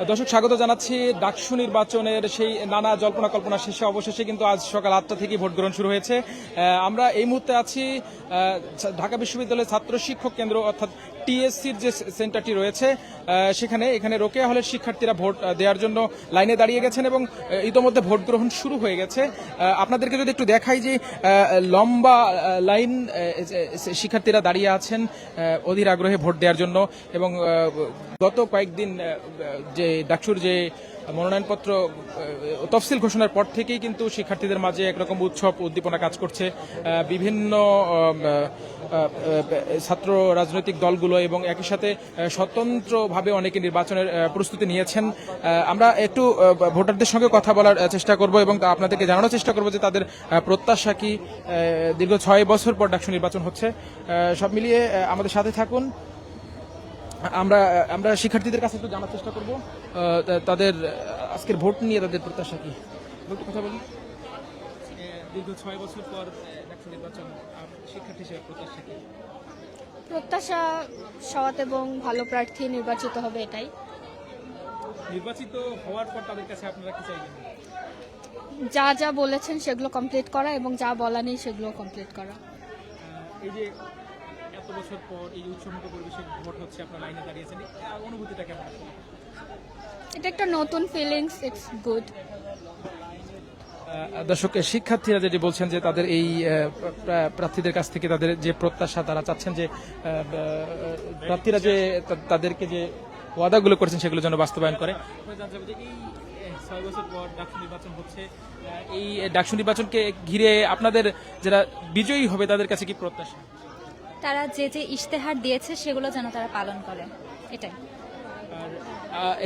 দর্শক, স্বাগত জানাচ্ছি ডাকসু নির্বাচনের সেই নানা জল্পনা কল্পনা শেষে। অবশেষে কিন্তু আজ সকাল আটটা থেকে ভোট গ্রহণ শুরু হয়েছে। আমরা এই মুহূর্তে আছি ঢাকা বিশ্ববিদ্যালয়ের ছাত্র শিক্ষক কেন্দ্র, অর্থাৎ টিএসসির যে সেন্টারটি রয়েছে সেখানে এখানে রোকেয়া হলের শিক্ষার্থীরা ভোট দেওয়ার জন্য লাইনে দাঁড়িয়ে গেছেন এবং ইতোমধ্যে ভোট গ্রহণ শুরু হয়ে গেছে। আপনাদেরকে যদি একটু দেখাই যে লম্বা লাইন শিক্ষার্থীরা দাঁড়িয়ে আছেন অধীর আগ্রহে ভোট দেওয়ার জন্য এবং গত কয়েকদিন যে ডাকসুর যে মনোনয়নপত্র তফসিল ঘোষণার পর থেকেই কিন্তু শিক্ষার্থীদের মাঝে একরকম উৎসব, উদ্দীপনা কাজ করছে। বিভিন্ন ছাত্র রাজনৈতিক দলগুলো এবং একই সাথে স্বতন্ত্রভাবে অনেকে নির্বাচনের প্রস্তুতি নিয়েছেন। আমরা একটু ভোটারদের সঙ্গে কথা বলার চেষ্টা করব এবং আপনাদেরকে জানানোর চেষ্টা করব যে তাদের প্রত্যাশা কি। দীর্ঘ ছয় বছর পর ডাকসু নির্বাচন হচ্ছে। সব মিলিয়ে আমাদের সাথে থাকুন। আমরা আমরা শিক্ষার্থীদের কাছে একটু জানার চেষ্টা করব। তাদের আজকের ভোট নিয়ে তাদের প্রত্যাশা কি? একটু কথা বলি দীর্ঘ ছয় বছর পর নির্বাচন শিক্ষার্থী হিসেবে প্রত্যাশা কি? প্রত্যাশা সৎ এবং ভালো প্রার্থী নির্বাচিত হবে এটাই। নির্বাচিত হওয়ার পর তাদের কাছে আপনারা কি চাইবেন? যা যা বলেছেন সেগুলো কমপ্লিট করা এবং যা বলা নেই সেগুলো কমপ্লিট করা। এই যে এত বছর পর এই উৎসবমুখ পরিবেশে ভোট হচ্ছে আপনার লাইনে দাঁড়িয়েছেন। অনুভূতিটা কেমন? এটা একটা নতুন ফিলিংস ইটস গুড দর্শক শিক্ষার্থীরা যেটি বলছেন যে তাদের এই প্রার্থীদের কাছ থেকে তাদের যে প্রত্যাশা তারা চাচ্ছেন যে প্রার্থীরা যে তাদেরকে যে ওয়াদাগুলো করেছেন সেগুলো যেন বাস্তবায়ন করে। ছয় বছর পর ডাকসু নির্বাচন হচ্ছে এই ডাকসু নির্বাচনকে ঘিরে আপনাদের যারা বিজয়ী হবে তাদের কাছে কি প্রত্যাশা? তারা যে যে ইশতেহার দিয়েছে সেগুলো যেন তারা পালন করে। এটাই।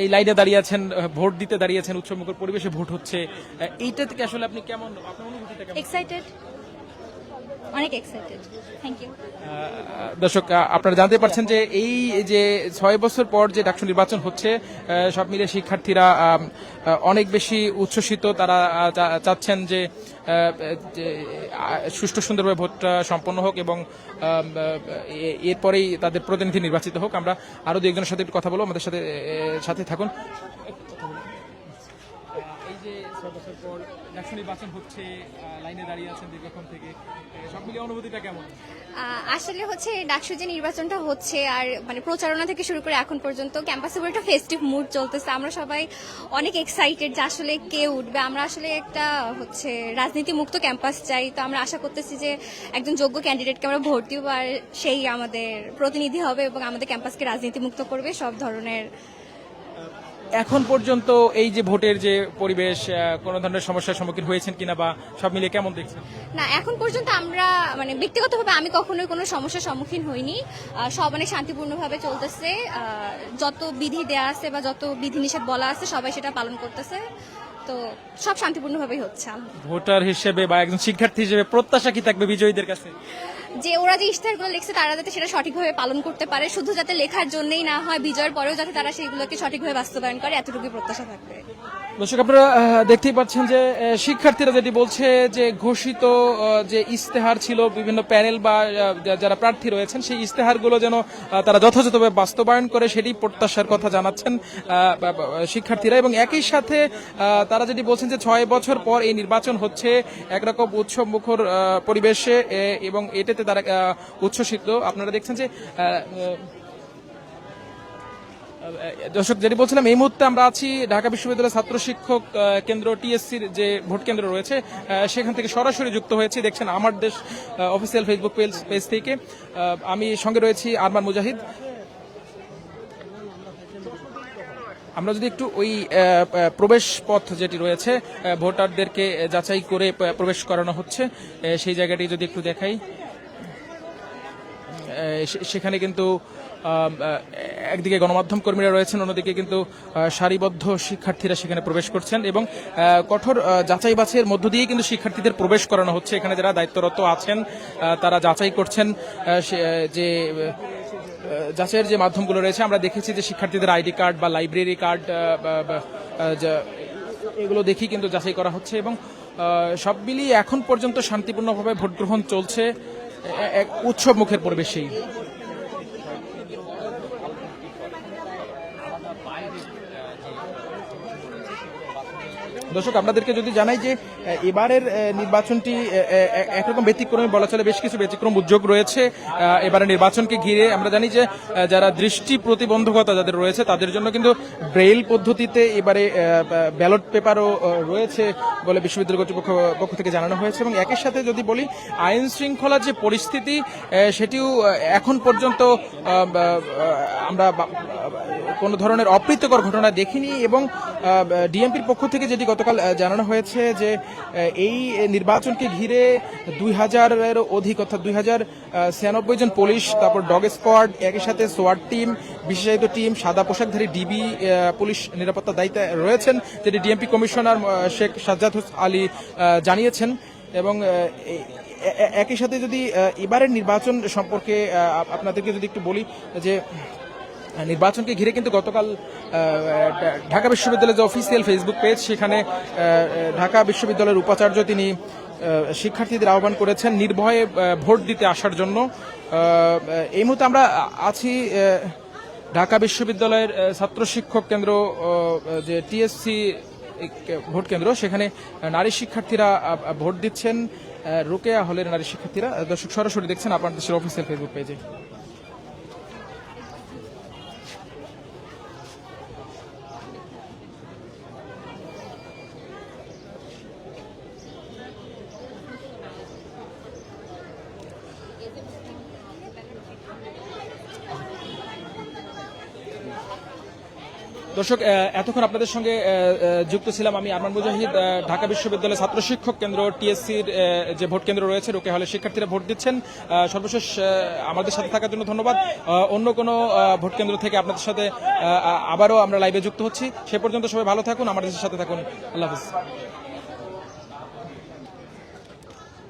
এই লাইনে দাঁড়িয়ে আছেন ভোট দিতে দাঁড়িয়েছেন উৎসবমুখর পরিবেশে ভোট হচ্ছে এইটা থেকে আসলে আপনি কেমন আপনার অনুভূতিটা কেমন? এক্সাইটেড অনেক এক্সাইটেড থ্যাংক ইউ দর্শক আপনারা জানতে পারছেন যে এই যে ছয় বছর পর যে ডাকসু নির্বাচন হচ্ছে সব মিলে শিক্ষার্থীরা অনেক বেশি উচ্ছ্বসিত। তারা চাচ্ছেন যে সুষ্ঠু সুন্দরভাবে ভোটটা সম্পন্ন হোক এবং এরপরেই তাদের প্রতিনিধি নির্বাচিত হোক। আমরা আরও দু একজনের সাথে একটু কথা বলব। আমাদের সাথে সাথে থাকুন এই যে ছয় বছর পর ডাকসু নির্বাচন হচ্ছে লাইনে দাঁড়িয়ে আছেন দীর্ঘক্ষণ থেকে। আসলে হচ্ছে ডাকসু যে নির্বাচনটা হচ্ছে আর মানে প্রচারণা থেকে শুরু করে এখন পর্যন্ত ক্যাম্পাসে একটা ফেস্টিভ মুড চলতেছে। আমরা সবাই অনেক এক্সাইটেড যে আসলে কে উঠবে। আমরা আসলে একটা হচ্ছে রাজনীতি মুক্ত ক্যাম্পাস চাই। তো আমরা আশা করতেছি যে একজন যোগ্য ক্যান্ডিডেটকে আমরা ভোট দিব আর সেই আমাদের প্রতিনিধি হবে এবং আমাদের ক্যাম্পাসকে রাজনীতি মুক্ত করবে। সব ধরনের এখন পর্যন্ত এই যে ভোটের যে পরিবেশ কোন ধরনের সমস্যার সম্মুখীন হয়েছেন কিনা বা সব মিলে কেমন দেখছেন? না, এখন পর্যন্ত আমরা মানে ব্যক্তিগতভাবে আমি কখনোই কোনো সমস্যার সম্মুখীন হইনি। সব অনেক শান্তিপূর্ণভাবে চলতেছে। যত বিধি দেয়া আছে বা যত বিধিনিষেধ বলা আছে, সবাই সেটা পালন করতেছে। তো সব শান্তিপূর্ণভাবেই হচ্ছে ভোটার হিসেবে বা একজন শিক্ষার্থী হিসেবে প্রত্যাশা কি থাকবে বিজয়ীদের কাছে? যে ওরা যে ইশতেহারগুলো লিখছে তারা যাতে সেটা সঠিকভাবে পালন করতে পারে শুধু যাতে লেখার জন্যই না হয় বিজয়ের পরেও যাতে তারা সেইগুলোকে সঠিকভাবে বাস্তবায়ন করে এতটুকুই প্রত্যাশা থাকবে। দর্শক, আপনারা দেখতেই পাচ্ছেন যে শিক্ষার্থীরা যেটি বলছে যে, ঘোষিত যে ইস্তেহার ছিল বিভিন্ন প্যানেল বা যারা প্রার্থী রয়েছেন, সেই ইস্তেহারগুলো যেন তারা যথাযথভাবে বাস্তবায়ন করে, সেটি প্রত্যাশার কথা জানাচ্ছেন শিক্ষার্থীরা। এবং একই সাথে তারা যেটি বলছেন যে, ছয় বছর পর এই নির্বাচন হচ্ছে, একরকম উৎসব মুখর পরিবেশে এবং এটাতে তারা উচ্ছ্বসিত। আপনারা দেখছেন যে দর্শক, যেটি বলছিলাম, এই মুহূর্তে আমরা আছি ঢাকা বিশ্ববিদ্যালয়ের ছাত্র শিক্ষক কেন্দ্র, টিএসসির যে ভোট কেন্দ্র রয়েছে সেখান থেকে সরাসরি যুক্ত হয়েছি। দেখছেন আমার দেশ অফিসিয়াল ফেসবুক পেজ থেকে। আমি সঙ্গে রয়েছি আরমান মুজাহিদ। আমরা যদি একটু ওই প্রবেশ পথ যেটি রয়েছে ভোটারদেরকে যাচাই করে প্রবেশ করানো হচ্ছে সেই জায়গাটি যদি একটু দেখাই। সেখানে কিন্তু একদিকে গণমাধ্যম কর্মীরা রয়েছেন, অন্যদিকে কিন্তু সারিবদ্ধ শিক্ষার্থীরা সেখানে প্রবেশ করছেন এবং কঠোর যাচাই বাছাইয়ের মধ্য দিয়ে কিন্তু শিক্ষার্থীদের প্রবেশ করানো হচ্ছে। এখানে যারা দায়িত্বরত আছেন তারা যাচাই করছেন যে যাচাইয়ের যে মাধ্যমগুলো রয়েছে, আমরা দেখেছি যে শিক্ষার্থীদের আইডি কার্ড বা লাইব্রেরি কার্ড এগুলো দেখেই কিন্তু যাচাই করা হচ্ছে এবং সব মিলিয়ে এখন পর্যন্ত শান্তিপূর্ণভাবে ভোট গ্রহণ চলছে এক উৎসব মুখের পরিবেশেই। দর্শক আপনাদেরকে যদি জানাই যে এবারের নির্বাচনটি একরকম ব্যতিক্রমী বলা চলে বেশ কিছু ব্যতিক্রম উদ্যোগ রয়েছে আহ, এবারের নির্বাচনকে ঘিরে। আমরা জানি যে যারা দৃষ্টি প্রতিবন্ধকতা যাদের রয়েছে তাদের জন্য কিন্তু ব্রেইল পদ্ধতিতে এবারে ব্যালট পেপারও রয়েছে বলে বিশ্ববিদ্যালয় কর্তৃপক্ষ পক্ষ থেকে জানানো হয়েছে। এবং একই সাথে যদি বলি আইন শৃঙ্খলার যে পরিস্থিতি সেটিও এখন পর্যন্ত আমরা কোনো ধরনের অপ্রীতিকর ঘটনা দেখিনি এবং ডিএমপির পক্ষ থেকে যেটি গতকাল জানানো হয়েছে যে এই নির্বাচনকে ঘিরে দুই হাজারের অধিক, অর্থাৎ দুই হাজার ছিয়ানব্বই জন পুলিশ, তারপর ডগ স্কোয়াড, একই সাথে সোয়ার টিম, বিশেষায়িত টিম, সাদা পোশাকধারী ডিবি পুলিশ নিরাপত্তার দায়িত্বে রয়েছেন, যেটি ডিএমপি কমিশনার শেখ সাজ্জাদ আলী জানিয়েছেন। এবং একই সাথে যদি এবারের নির্বাচন সম্পর্কে আপনাদেরকে যদি একটু বলি যে নির্বাচনকে ঘিরে কিন্তু গতকাল ঢাকা বিশ্ববিদ্যালয়ের যে অফিসিয়াল ফেসবুক পেজ সেখানে ঢাকা বিশ্ববিদ্যালয়ের উপাচার্য তিনি শিক্ষার্থীদের আহ্বান করেছেন নির্ভয়ে ভোট দিতে আসার জন্য। এই মুহূর্তে আমরা আছি ঢাকা বিশ্ববিদ্যালয়ের ছাত্র শিক্ষক কেন্দ্র যে টিএসসি ভোট কেন্দ্র, সেখানে নারী শিক্ষার্থীরা ভোট দিচ্ছেন। রোকেয়া হলের নারী শিক্ষার্থীরা দর্শক সরাসরি দেখছেন আপনার দেশের অফিসিয়াল ফেসবুক পেজে দর্শক এতক্ষণ আপনাদের সঙ্গে যুক্ত ছিলাম আমি আরমান মুজাহিদ ঢাকা বিশ্ববিদ্যালয় ছাত্র শিক্ষক কেন্দ্র, টিএসসির যে ভোট কেন্দ্র রয়েছে, রোকে হলে শিক্ষার্থীরা ভোট দিচ্ছেন। সর্বশেষ আমাদের সাথে থাকার জন্য ধন্যবাদ। অন্য কোনো ভোট কেন্দ্র থেকে আপনাদের সাথে আবারও আমরা লাইভে যুক্ত হচ্ছি। সে পর্যন্ত সবাই ভালো থাকুন, আমাদের সাথে থাকুন। আল্লাহ হাফিজ।